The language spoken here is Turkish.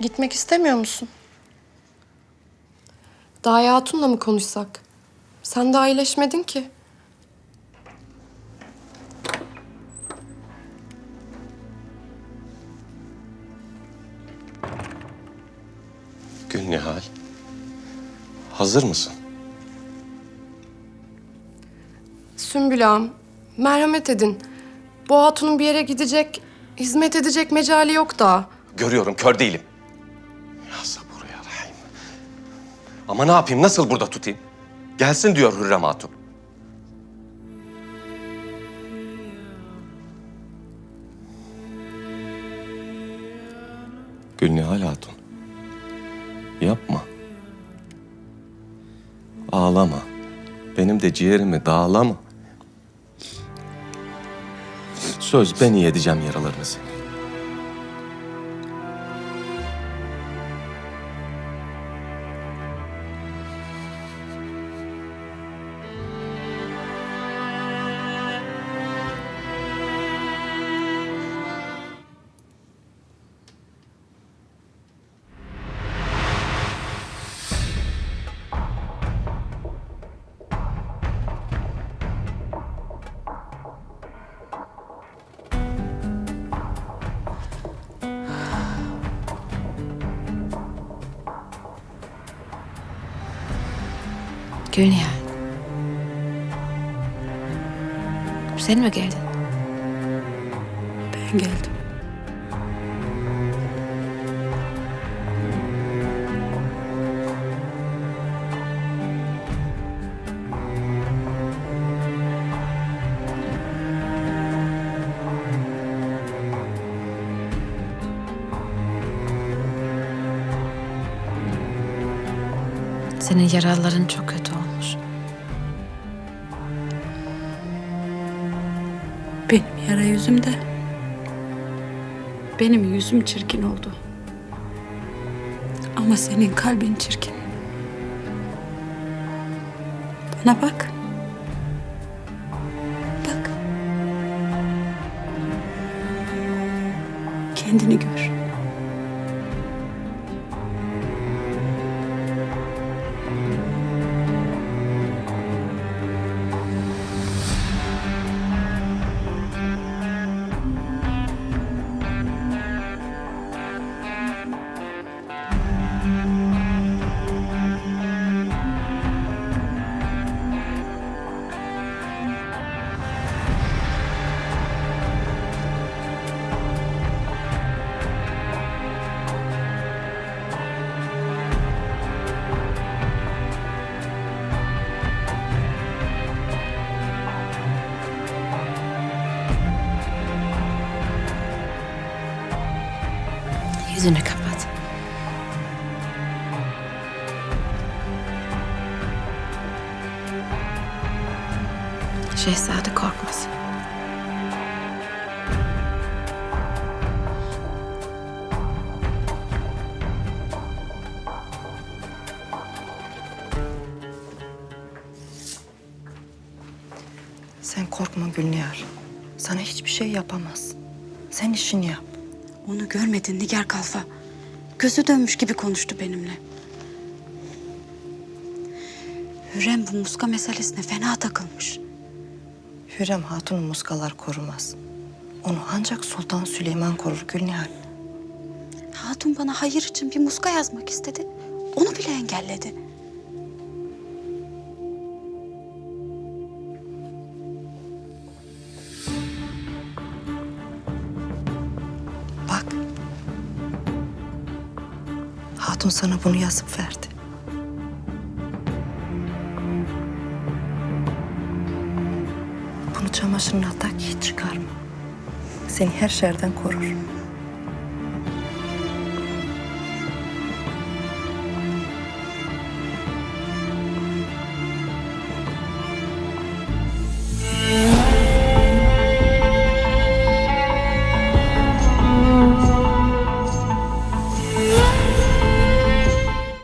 Gitmek istemiyor musun? Daya Hatun'la mı konuşsak? Sen daha iyileşmedin ki. Gülnihal. Hazır mısın? Sümbül ağam, merhamet edin. Bu hatunun bir yere gidecek, hizmet edecek mecali yok daha. Görüyorum, kör değilim. Ama ne yapayım, nasıl burada tutayım? Gelsin diyor Hürrem Hatun. Gülnihal Hatun. Yapma. Ağlama. Benim de ciğerimi dağlama. Söz ben iyi edeceğim yaralarını. Gülnihal. Sen mi geldin? Ben geldim. Senin yaraların çok kötü Benim yara yüzümde. Benim yüzüm çirkin oldu. Ama senin kalbin çirkin. Bana bak. Bak. Kendini gör. Yüzünü kapat. Şehzade korkmasın. Sen korkma Gülnihar. Sana hiçbir şey yapamaz. Sen işini yap. Onu görmedin Nigar Kalfa. Gözü dönmüş gibi konuştu benimle. Hürrem bu muska meselesine fena takılmış. Hürrem Hatun'u muskalar korumaz. Onu ancak Sultan Süleyman korur Gülnihar. Hatun bana hayır için bir muska yazmak istedi. Onu bile engelledi. Hatun sana bunu yazıp verdi. Bunu çamaşırına tak hiç çıkarma. Seni her şerden korur.